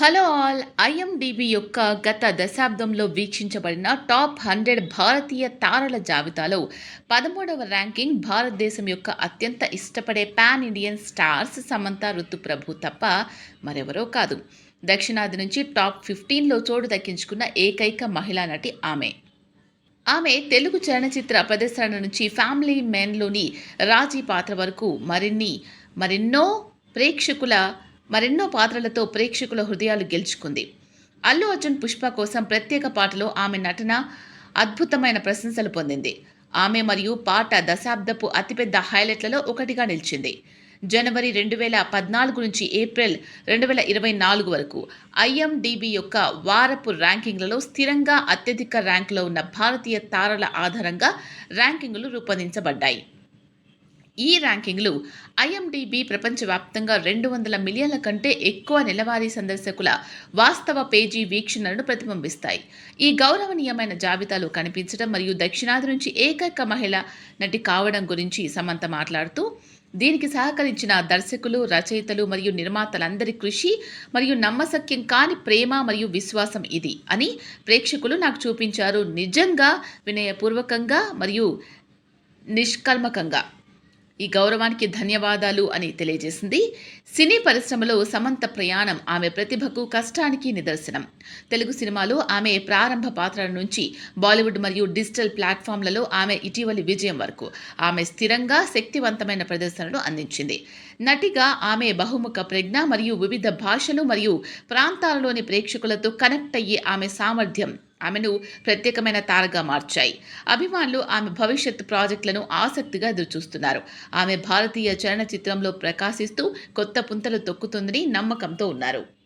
Hello all IMDb యొక్క గత దశాబ్దంలో వీక్షించబడిన టాప్ హండ్రెడ్ భారతీయ తారల జాబితాలో పదమూడవ ర్యాంకింగ్ భారతదేశం యొక్క అత్యంత ఇష్టపడే pan Indian stars Samantha Ruth Prabhu తప్ప మరెవరో కాదు. దక్షిణాది నుంచి టాప్ ఫిఫ్టీన్లో చోటు దక్కించుకున్న ఏకైక మహిళా నటి ఆమె. ఆమె తెలుగు చలనచిత్ర ప్రదర్శన నుంచి ఫ్యామిలీ మెన్లోని రాజీ పాత్ర వరకు మరిన్ని మరెన్నో ప్రేక్షకుల మరెన్నో పాత్రలతో ప్రేక్షకుల హృదయాలు గెలుచుకుంది. అల్లు అర్జున్ పుష్ప కోసం ప్రత్యేక పాటలో ఆమె నటన అద్భుతమైన ప్రశంసలు పొందింది. ఆమె మరియు పాట దశాబ్దపు అతిపెద్ద హైలైట్లలో ఒకటిగా నిలిచింది. జనవరి రెండు వేల పద్నాలుగు నుంచి ఏప్రిల్ రెండు వేల ఇరవై నాలుగు వరకు ఐఎండిబి యొక్క వారపు ర్యాంకింగ్లలో స్థిరంగా అత్యధిక ర్యాంకులో ఉన్న భారతీయ తారల ఆధారంగా ర్యాంకింగులు రూపొందించబడ్డాయి. ఈ ర్యాంకింగ్లు ఐఎండిబి ప్రపంచవ్యాప్తంగా రెండు వందల మిలియన్ల కంటే ఎక్కువ నెలవారీ సందర్శకుల వాస్తవ పేజీ వీక్షణలను ప్రతిబింబిస్తాయి. ఈ గౌరవనీయమైన జాబితాలో కనిపించడం మరియు దక్షిణాది నుంచి ఏకైక మహిళ నటి కావడం గురించి సమంత మాట్లాడుతూ దీనికి సహకరించిన దర్శకులు రచయితలు మరియు నిర్మాతలందరి కృషి మరియు నమ్మశక్యం కాని ప్రేమ మరియు విశ్వాసం ఇది అని ప్రేక్షకులు నాకు చూపించారు. నిజంగా వినయపూర్వకంగా మరియు నిష్కల్మకంగా. ఈ గౌరవానికి ధన్యవాదాలు అని తెలియజేసింది. సినీ పరిశ్రమలో సమంత ప్రయాణం ఆమె ప్రతిభకు కష్టానికి నిదర్శనం. తెలుగు సినిమాలో ఆమె ప్రారంభ పాత్రల నుంచి బాలీవుడ్ మరియు డిజిటల్ ప్లాట్ఫామ్లలో ఆమె ఇటీవలి విజయం వరకు ఆమె స్థిరంగా శక్తివంతమైన ప్రదర్శనను అందించింది. నటిగా ఆమె బహుముఖ ప్రజ్ఞ మరియు వివిధ భాషలు మరియు ప్రాంతాలలోని ప్రేక్షకులతో కనెక్ట్ అయ్యే ఆమె సామర్థ్యం ఆమెను ప్రత్యేకమైన తారగా మార్చాయి. అభిమానులు ఆమె భవిష్యత్ ప్రాజెక్టులను ఆసక్తిగా ఎదురుచూస్తున్నారు. ఆమె భారతీయ చలనచిత్రంలో ప్రకాశిస్తూ కొత్త పుంతలు తొక్కుతుందని నమ్మకంతో ఉన్నారు.